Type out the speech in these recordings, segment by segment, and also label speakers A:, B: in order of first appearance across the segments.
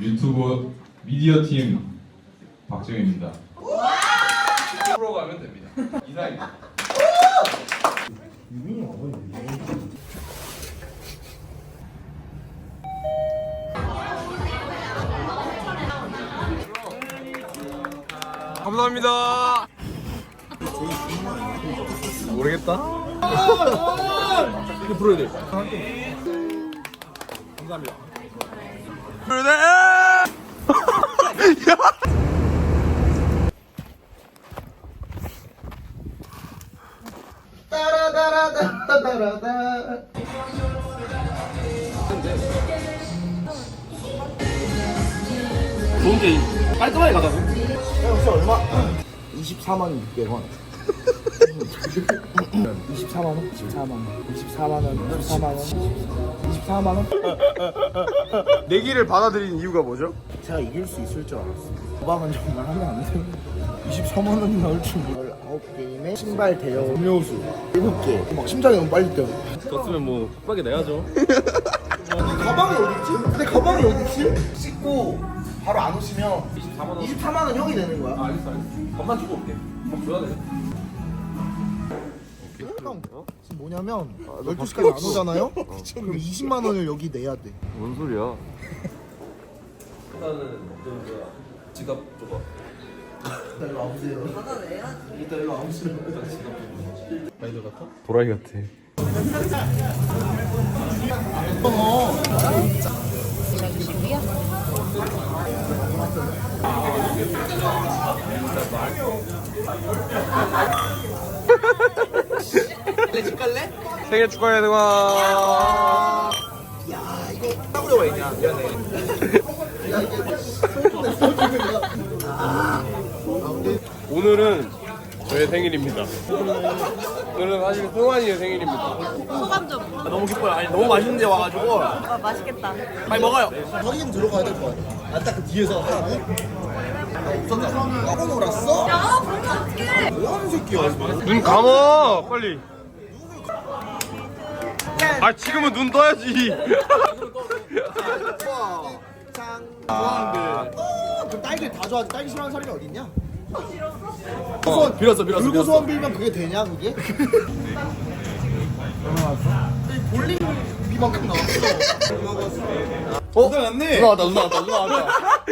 A: 유튜브 미디어 팀 박정입니다. 프로 가면 됩니다. 이상입니다.
B: 감사합니다. 모르겠다. 이거 불어야 돼. 감사합니다. 불어야 좋은데 깔끔하게 가자고.
C: 혹시 얼마? 24만 600원. 24만 원? 24만 원. 24만 원. 24만 원. 24만 원?
B: 내기를 받아들인 이유가 뭐죠?
C: 제가 이길 수 있을 줄 알았어요. 도박은 정말 하면 안 돼요. 24만 원이 나올 줄 몰라. 9게임에 신발 대여 음료수 7개. 막 심장이 너무 빨리 뛰어.
B: 졌으면 뭐 빡게 내야죠.
C: 가방이 어딨지? 근데 가방이 어딨지? 씻고 바로 안 오시면
B: 24만 원.
C: 24만 원 형이 되는 거야.
B: 아, 알겠어, 알겠어. 밥만 주고 올게. 밥 줘야 돼.
C: 형, 지금 뭐냐면 12시까지 안 오잖아요? 그럼 20만 원을 여기 내야 돼.
B: 뭔 소리야? 일단은 저 뭐야 지갑 줘봐.
C: 일단 일로 와보세요. 일단 일로 와보세요.
B: 아이돌 같아? 도라이 같아. 생일 축하해 등아.
C: 싸우려고 했냐? 미안해.
B: 오늘은 저의 생일입니다. 오늘은 사실 승환이의 생일입니다.
D: 소감 좀.
C: 너무 기뻐요. 아니 너무 맛있는데 와가지고
D: 아, 맛있겠다.
C: 빨리 먹어요. 확인 들어가야 될 거 아니야. 아딱 그 뒤에서 하라고? 없었잖아. 까고 놀았어?
D: 야, 그러면 어떡해.
C: 뭐하는 새끼야?
B: 눈 감어 빨리. 아 지금은 눈 떠야지.
C: 좋아하는데. 어, 그럼 딸기 다 좋아하지. 딸기 싫어하는 사람이 어딨냐?
B: 어, 빌었어 빌었어
C: 불고 소원 빌면 그게 되냐 그게? 볼링 비만큼 나왔어.
B: 어? 누나 왔네. 누나 왔다 누나 왔다 누나 왔다.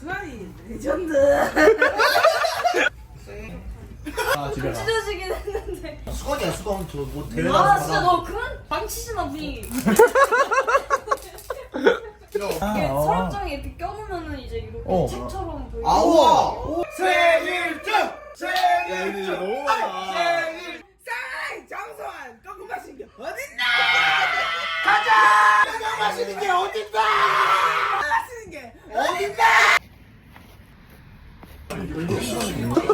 D: 수환이 레전드. 찢어지긴 했는데.
C: 수건이야 수건 저뭐 대회
D: 아, 진짜 너 그만 방치지 마, 분위기. 이게 서랍장에 이렇게 껴놓으면은 이제 이렇게
C: 어.
D: 책처럼 보이고.
C: 아우와 생일 축! 생일 축!
B: 너무 많아.
E: 장소한 조금 마신 게 어딨나?
C: 게 어딨다
E: 마시는 게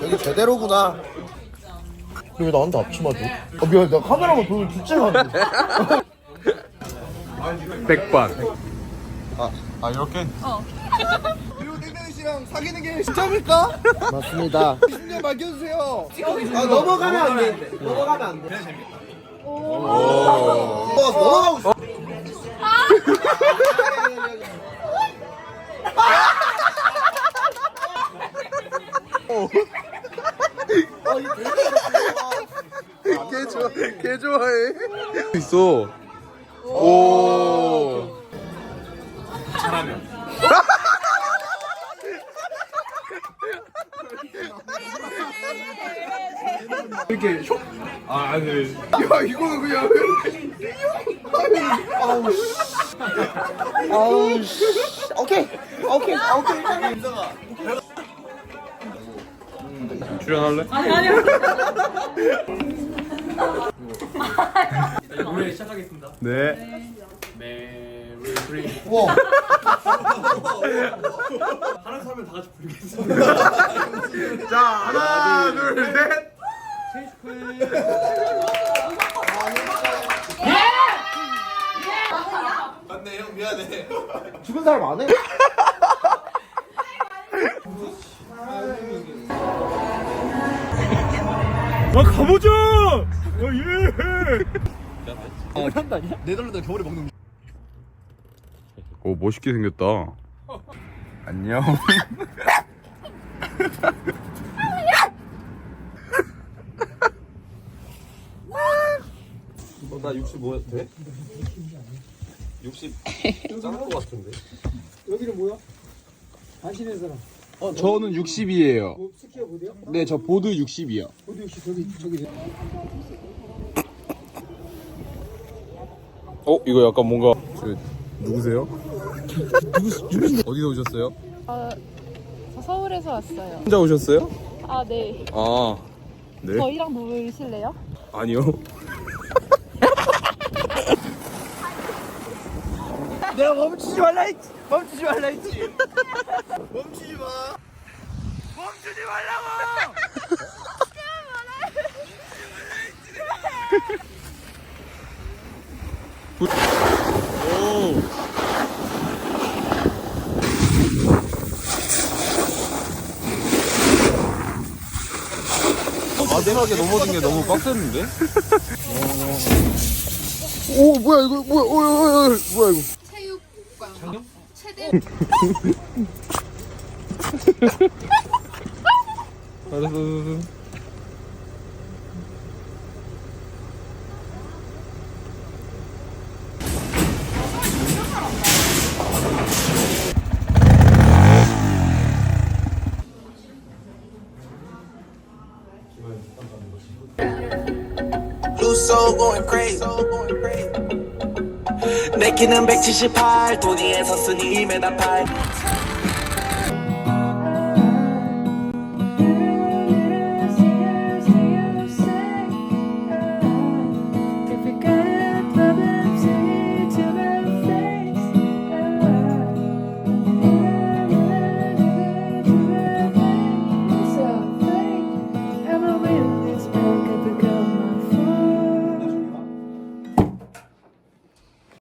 C: 여기 제대로구나 왜 나한테 앞치마 줘? 아 미안 나 카메라만 보면 둘째가는데
B: 백반.
C: 아 이렇게?
D: 어.
C: 그리고 땡땡이 씨랑 사귀는 게 진짜입니까? 맞습니다. 10년 맡겨주세요. 아 넘어가면 안돼. 넘어가면 안돼. 그래 재밌다. 오. 넘어가고 싶어.
B: 개 좋아 개 좋아해. 있어. 오. 이렇게 슉. 아 아니. 야 이거는 그냥.
C: 아우 씨 아우 씨 오케이 오케이 오케이
B: 출연할래?
D: 아니, 아니.
F: 노래 시작하겠습니다.
B: 네.
F: 메리 크리
C: 와
F: 하나 사면 다 같이 부르겠습니다.
B: 자 하나 둘 셋.
C: 죽은 사람 안 해?
B: 와 가보자. 어, 예.
F: 네덜란드 겨울에 먹는
A: 오 멋있게 생겼다. 안녕.
B: 어, 나65 돼? 60 작은 거 같은데.
G: 여기는 뭐야? 당신의 사람.
A: 어, 저는 60이에요.
G: 뭐 스키어 보드요?
A: 네, 저 보드 60이요.
G: 보드 혹시 저기 저기
A: 어, 이거 약간 뭔가 저, 누구세요? 누구 어디서 오셨어요?
H: 저 서울에서 왔어요.
A: 혼자 오셨어요?
H: 아, 네.
A: 아, 네?
H: 저희랑 놀실래요?
A: 아니요.
B: 내가 멈추지 말라 했지. 멈추지 말라 했지. 멈추지 마. 멈추지 말라고.
A: 마지막에 넘어진 게 너무 빡셌는데?
B: 오 뭐야 이거 뭐야 오, 오, 오, 뭐야 이거.
H: 체육관. 최대.
A: 알았어, 알았어.
I: Loose soul going crazy. 내 키는 178, 도니에서 쓰니 2m 8.